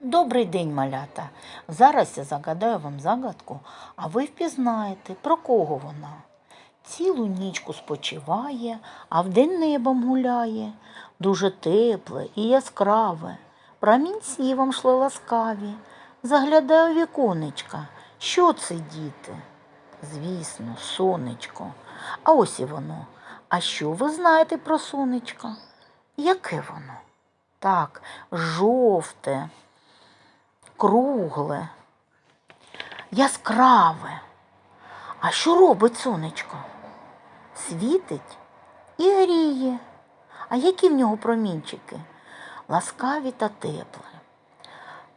Добрий день, малята. Зараз я загадаю вам загадку, а ви впізнаєте, про кого вона. Цілу нічку спочиває, а вдень небом гуляє, дуже тепле і яскраве. Промінці вам шле ласкаві. Заглядаю віконечка. Що це, діти? Звісно, сонечко. А ось і воно. А що ви знаєте про сонечко? Яке воно? Так, жовте кругле, яскраве. А що робить сонечко? Світить і гріє. А які в нього промінчики? Ласкаві та теплі.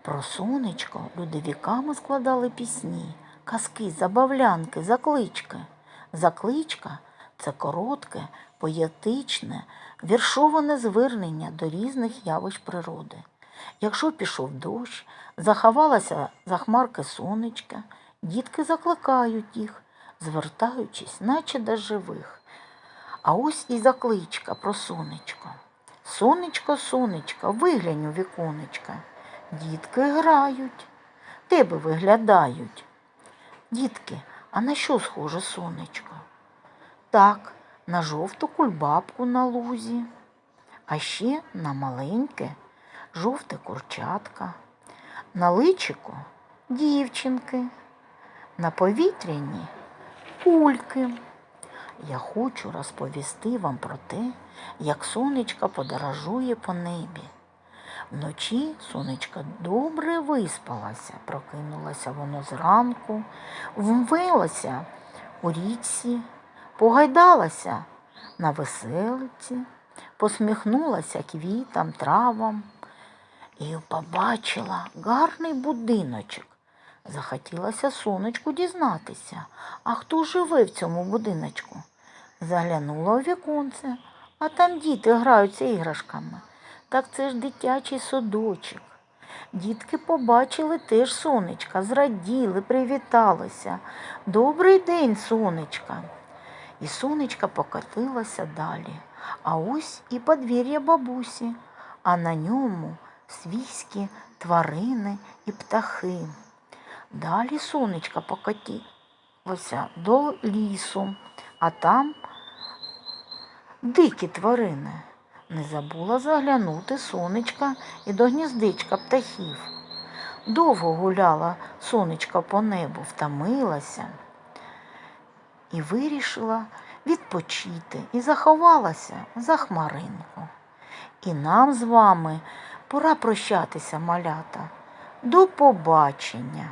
Про сонечко люди віками складали пісні, казки, забавлянки, заклички. Закличка це коротке, поетичне, віршоване звернення до різних явищ природи. Якщо пішов дощ, заховалася за хмарки сонечка, дітки закликають їх, звертаючись, наче до живих. А ось і закличка про сонечко. Сонечко, сонечко, виглянь у віконечка. Дітки грають, тебе виглядають. Дітки, а на що схоже сонечко? Так, на жовту кульбабку на лузі, а ще на маленьке жовте курчатка, на личику дівчинки, на повітряні кульки. Я хочу розповісти вам про те, як сонечко подорожує по небі. Вночі сонечко добре виспалося, прокинулося воно зранку, вмилося у річці, погайдалася на веселиці, посміхнулася квітам, травам і побачила гарний будиночок. Захотілося сонечку дізнатися, а хто живе в цьому будиночку. Заглянула у віконце, а там діти граються іграшками. Так це ж дитячий садочок. Дітки побачили теж сонечка, зраділи, привіталися. Добрий день, сонечка. І сонечка покотилася далі. А ось і подвір'я бабусі, а на ньому свійські тварини і птахи. Далі сонечка покотилося до лісу, а там дикі тварини. Не забула заглянути сонечка і до гніздечка птахів. Довго гуляла сонечка по небу, втомилася і вирішила відпочити і заховалася за хмаринку. І нам з вами пора прощатися, малята. До побачення!